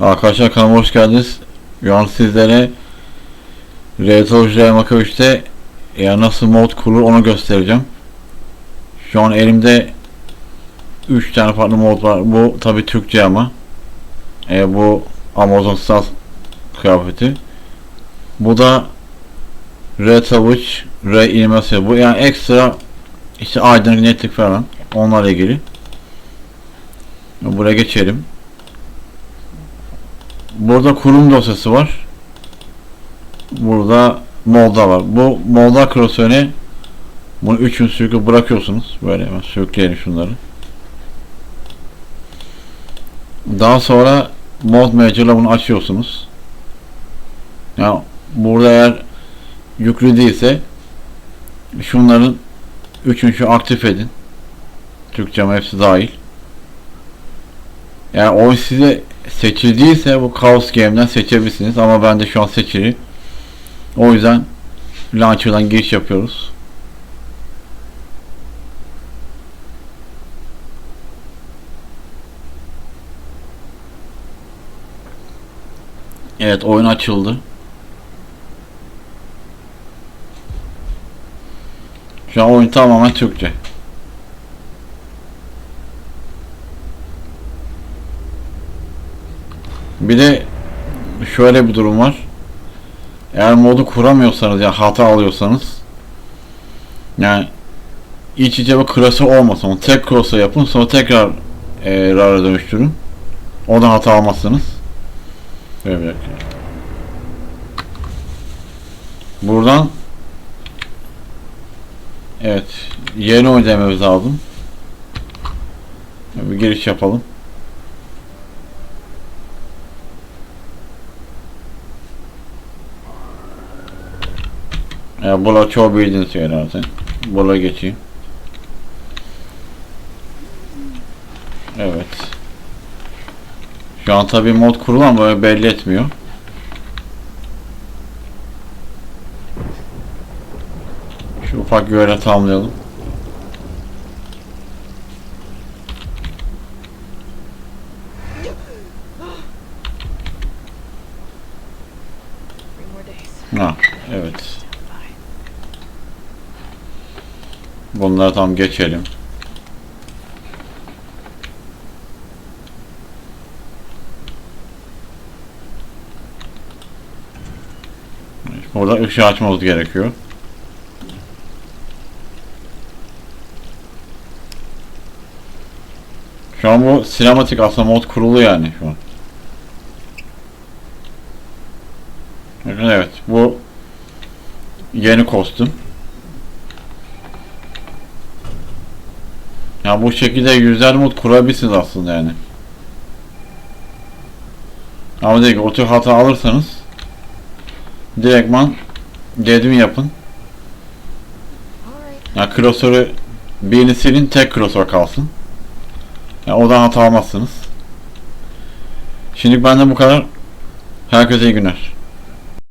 Arkadaşlar kanalıma hoş geldiniz. Şu an sizlere Retro Maka 3'te ya nasıl mod kurulur onu göstereceğim. Şu an elimde 3 tane farklı mod var. Bu tabi Türkçe ama. E, bu Amazon Stars kıyafeti. Bu da Savage, Ray Animation. Bu yani ekstra işte aydınlık netlik falan. Onlarla ilgili. Buraya geçelim. Burada kurum dosyası var. Burada molda var. Bu molda klasörüne bunu üçünü sürükle bırakıyorsunuz. Böyle hemen sürükleyelim şunları. Daha sonra mod manager'la bunu açıyorsunuz. Ya burada eğer yüklü değilse şunların üçünü şu aktif edin. Türkçe hepsi dahil. Yani o size seçildiyse bu Chaos Game'den seçebilirsiniz ama ben de şu an seçili. O yüzden Launcher'dan giriş yapıyoruz. Evet oyun açıldı. Şu an oyun tamamen Türkçe. Bir de şöyle bir durum var. Eğer modu kuramıyorsanız ya hata alıyorsanız yani iç içe bir klasör olmasın. Tek klasör yapın sonra tekrar e, RAR'a dönüştürün. O da hata almazsınız. Böyle bir dakika. Buradan Evet. Yeni oyun dememiz lazım. Bir giriş yapalım. Ya bula çok bildiğini söylersin. Bula geçeyim. Evet. Şu an tabi mod kurulan böyle belli etmiyor. Şu ufak görev tamamlayalım. Ha, evet. Bunları tam geçelim. Burada ışığı açmamız gerekiyor. Şu an bu sinematik aslında mod kurulu yani şu an. Evet bu yeni kostüm. Ya bu şekilde yüzler mod kurabilirsiniz aslında yani. Ama ki o tür hata alırsanız direktman dedim yapın. Ya klasörü birini silin tek klasör kalsın. Ya odan hata almazsınız. Şimdi benden bu kadar. Herkese iyi günler.